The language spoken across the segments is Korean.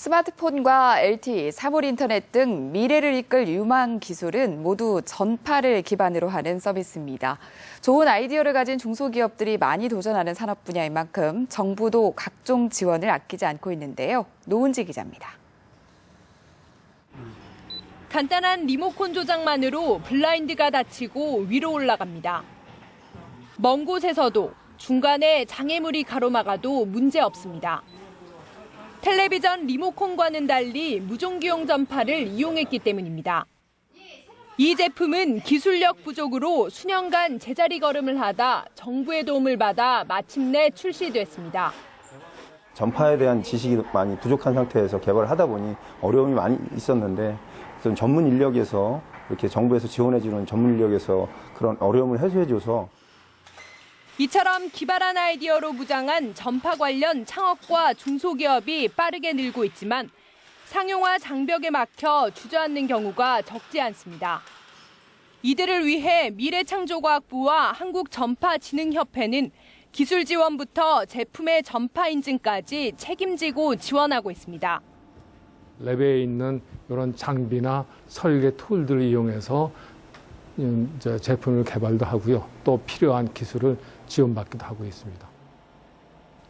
스마트폰과 LTE, 사물 인터넷 등 미래를 이끌 유망 기술은 모두 전파를 기반으로 하는 서비스입니다. 좋은 아이디어를 가진 중소기업들이 많이 도전하는 산업 분야인 만큼 정부도 각종 지원을 아끼지 않고 있는데요. 노은지 기자입니다. 간단한 리모컨 조작만으로 블라인드가 닫히고 위로 올라갑니다. 먼 곳에서도 중간에 장애물이 가로막아도 문제 없습니다. 텔레비전 리모컨과는 달리 무종기용 전파를 이용했기 때문입니다. 이 제품은 기술력 부족으로 수년간 제자리 걸음을 하다 정부의 도움을 받아 마침내 출시됐습니다. 전파에 대한 지식이 많이 부족한 상태에서 개발을 하다 보니 어려움이 많이 있었는데 전문 인력에서 이렇게 정부에서 지원해주는 전문 인력에서 그런 어려움을 해소해줘서 이처럼 기발한 아이디어로 무장한 전파 관련 창업과 중소기업이 빠르게 늘고 있지만 상용화 장벽에 막혀 주저앉는 경우가 적지 않습니다. 이들을 위해 미래창조과학부와 한국전파진흥협회는 기술 지원부터 제품의 전파 인증까지 책임지고 지원하고 있습니다. 랩에 있는 이런 장비나 설계 툴들을 이용해서 제 제품을 개발도 하고요. 또 필요한 기술을 지원받기도 하고 있습니다.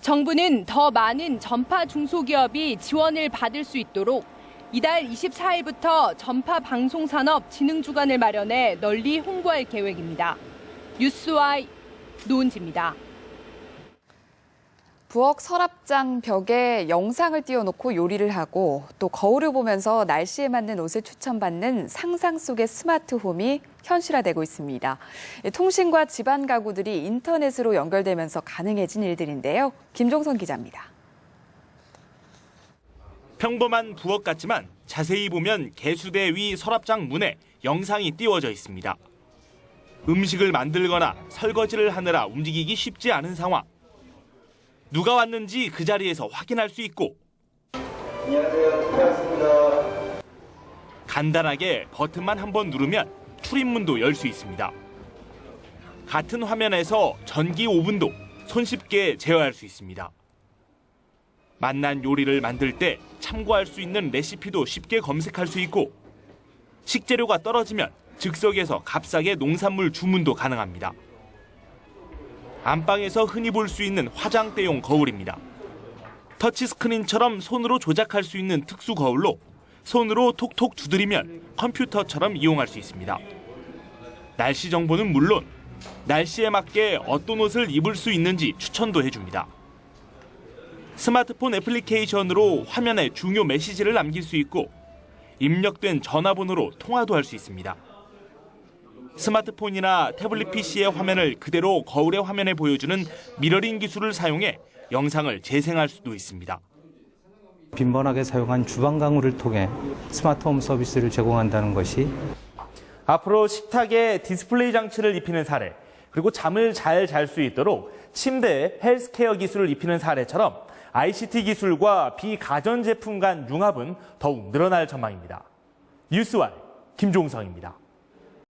정부는 더 많은 전파 중소기업이 지원을 받을 수 있도록 이달 24일부터 전파 방송 산업 진흥 주간을 마련해 널리 홍보할 계획입니다. 뉴스와이 노은지입니다. 부엌 서랍장 벽에 영상을 띄워놓고 요리를 하고 또 거울을 보면서 날씨에 맞는 옷을 추천받는 상상 속의 스마트홈이 현실화되고 있습니다. 통신과 집안 가구들이 인터넷으로 연결되면서 가능해진 일들인데요. 김종선 기자입니다. 평범한 부엌 같지만 자세히 보면 개수대 위 서랍장 문에 영상이 띄워져 있습니다. 음식을 만들거나 설거지를 하느라 움직이기 쉽지 않은 상황. 누가 왔는지 그 자리에서 확인할 수 있고 안녕하세요. 반갑습니다. 간단하게 버튼만 한 번 누르면 출입문도 열 수 있습니다. 같은 화면에서 전기 오븐도 손쉽게 제어할 수 있습니다. 맛난 요리를 만들 때 참고할 수 있는 레시피도 쉽게 검색할 수 있고 식재료가 떨어지면 즉석에서 값싸게 농산물 주문도 가능합니다. 안방에서 흔히 볼 수 있는 화장대용 거울입니다. 터치스크린처럼 손으로 조작할 수 있는 특수 거울로 손으로 톡톡 두드리면 컴퓨터처럼 이용할 수 있습니다. 날씨 정보는 물론 날씨에 맞게 어떤 옷을 입을 수 있는지 추천도 해줍니다. 스마트폰 애플리케이션으로 화면에 중요 메시지를 남길 수 있고 입력된 전화번호로 통화도 할 수 있습니다. 스마트폰이나 태블릿 PC의 화면을 그대로 거울의 화면에 보여주는 미러링 기술을 사용해 영상을 재생할 수도 있습니다. 빈번하게 사용한 주방 가구를 통해 스마트홈 서비스를 제공한다는 것이 앞으로 식탁에 디스플레이 장치를 입히는 사례, 그리고 잠을 잘 잘 수 있도록 침대에 헬스케어 기술을 입히는 사례처럼 ICT 기술과 비가전 제품 간 융합은 더욱 늘어날 전망입니다. 뉴스와 김종성입니다.